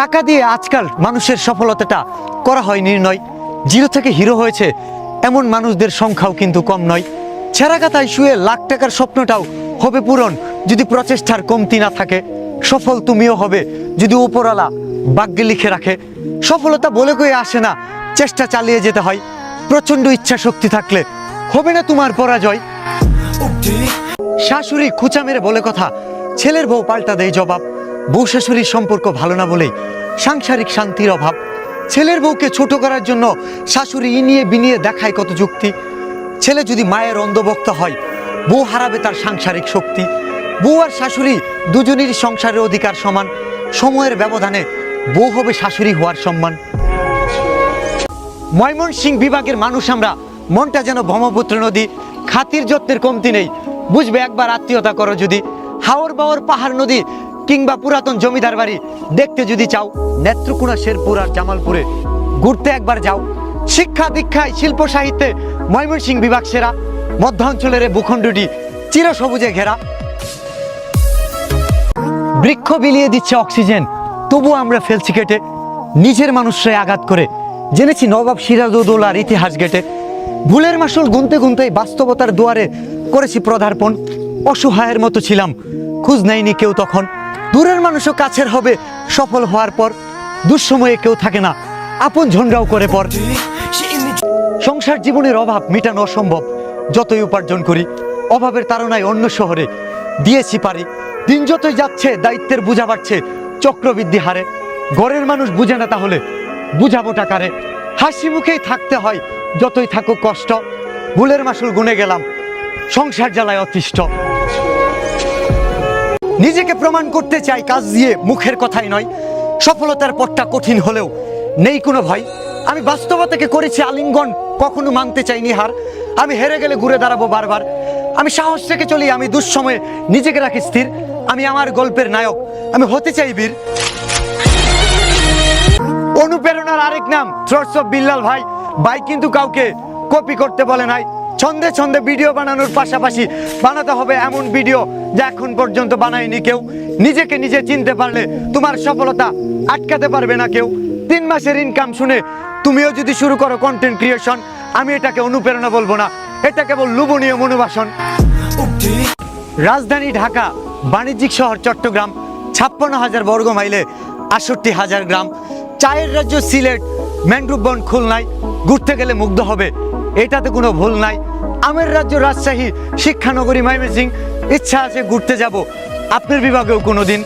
টাকা দিয়ে আজকাল মানুষের সফলতাটা করা হয় নির্ণয়। জিরো থেকে হিরো হয়েছে এমন মানুষদের সংখ্যাও কিন্তু কম নয়। ছেঁড়াকাতায় শুয়ে লাখ টাকার স্বপ্নটাও হবে পূরণ যদি প্রচেষ্টার কমতি না থাকে। সফল তুমিও হবে যদি উপরওয়ালা ভাগ্যে লিখে রাখে। সফলতা বলে কয়ে আসে না, চেষ্টা চালিয়ে যেতে হয়। প্রচণ্ড ইচ্ছা শক্তি থাকলে হবে না তোমার পরাজয়। শাশুড়ি খুচা মেরে বলে কথা ছেলের বউ পাল্টা দেয় জবাব। বউ শাশুড়ির সম্পর্ক ভালো না বলেই সাংসারিক শান্তির অভাব। ছেলের বউকে ছোট করার জন্য শাশুড়ি ইনিয়ে বিনিয়ে দেখায় কত যুক্তি। ছেলে যদি মায়ের অন্ধভক্ত হয়, বউ হারাবে তার সাংসারিক শক্তি। বউ আর শাশুড়ি দুজনেরই সংসারের অধিকার সমান। সময়ের ব্যবধানে বউ হবে শাশুড়ি হওয়ার সম্মান। ময়মনসিং বিভাগের মানুষ আমরা, মনটা যেন ব্রহ্মপুত্র নদী, খাতির যত্নের কমতি নেই। বুঝবে একবার আত্মীয়তা করো যদি। হাওর বাওর পাহাড় নদী কিংবা পুরাতন জমিদার বাড়ি, দেখতে যদি চাও, নেত্রকোনা শেরপুর আর জামালপুরে ঘুরতে একবার যাও। শিক্ষা দীক্ষায় শিল্প সাহিত্যে ময়মনসিং বিভাগ সেরা, মধ্যাঞ্চলের ভূখণ্ডটি চিরসবুজে ঘেরা। বৃক্ষ বিলিয়ে দিচ্ছে অক্সিজেন তবু আমরা ফেলছি কেটে। নিজের মানুষরে আঘাত করে। জেনেছি নবাব সিরাজউদ্দৌলার ইতিহাস গেটে। ভুলের মাসুল গুনতে গুনতে বাস্তবতার দুয়ারে করেছি প্রদার্পণ অসহায়ের মতো ছিলাম। খোঁজ নেয়নি কেউ তখন। দূরের মানুষও কাছের হবে, সফল হওয়ার পর দুঃসময়ে কেউ থাকে না, আপন ঝন্ডাও করে পর। সংসার জীবনের অভাব মেটানো অসম্ভব, যতই উপার্জন করি, অভাবের তাড়নায় অন্য শহরে দিয়েছি পারি। দিন যতই যাচ্ছে, দায়িত্বের বোঝা বাড়ছে, চক্রবৃদ্ধি হারে। ঘরের মানুষ বুঝে না তাহলে বুঝাবো টাকারে হাসি মুখেই থাকতে হয়, যতই থাকুক কষ্ট। ভুলের মাসুল গুনে গেলাম, সংসার জ্বালায় অতিষ্ঠ। নিজেকে প্রমাণ করতে চাই কাজ দিয়ে মুখের কথাই নয়। সফলতার পথটা কঠিন হলেও নেই কোনো ভয়। আমি বাস্তবতাকে করেছি আলিঙ্গন, কখনো মানতে চাইনি হার। আমি হেরে গেলে ঘুরে দাঁড়াবো বারবার। আমি সাহস থেকে চলি, আমি দুঃসময়ে নিজেকে রাখি স্থির। আমি আমার গল্পের নায়ক, আমি হতে চাই বীর। অনুপ্রেরণার আরেক নাম থ্রটস অফ বিল্লাল ভাই। ভাই কিন্তু কাউকে কপি করতে বলে নাই। ছন্দে ছন্দে ভিডিও বানানোর পাশাপাশি বানাতে হবে এমন ভিডিও যা এখন পর্যন্ত বানায়নি কেউ। নিজেকে নিজে চিনতে পারলে তোমার সফলতা আটকাতে পারবে না কেউ। তিন মাসের ইনকাম শুনে তুমিও যদি শুরু করো কন্টেন্ট ক্রিয়েশন আমি এটাকে অনুপ্রেরণা বলব না। এটা কেবল লুবনীয় মনোবাসন। রাজধানী ঢাকা, বাণিজ্যিক শহর চট্টগ্রাম, ছাপ্পান্ন হাজার বর্গ মাইলে আটষট্টি হাজার গ্রাম। চায়ের রাজ্য সিলেট, ম্যানগ্রুভ বন খুলনায় ঘুরতে গেলে মুগ্ধ হবে এটাতে কোনো ভুল নাই। আমের রাজ্য রাজশাহী শিক্ষানগরী ময়মনসিং ইচ্ছা আছে ঘুরতে যাব। আপনার বিভাগেও কোনো দিন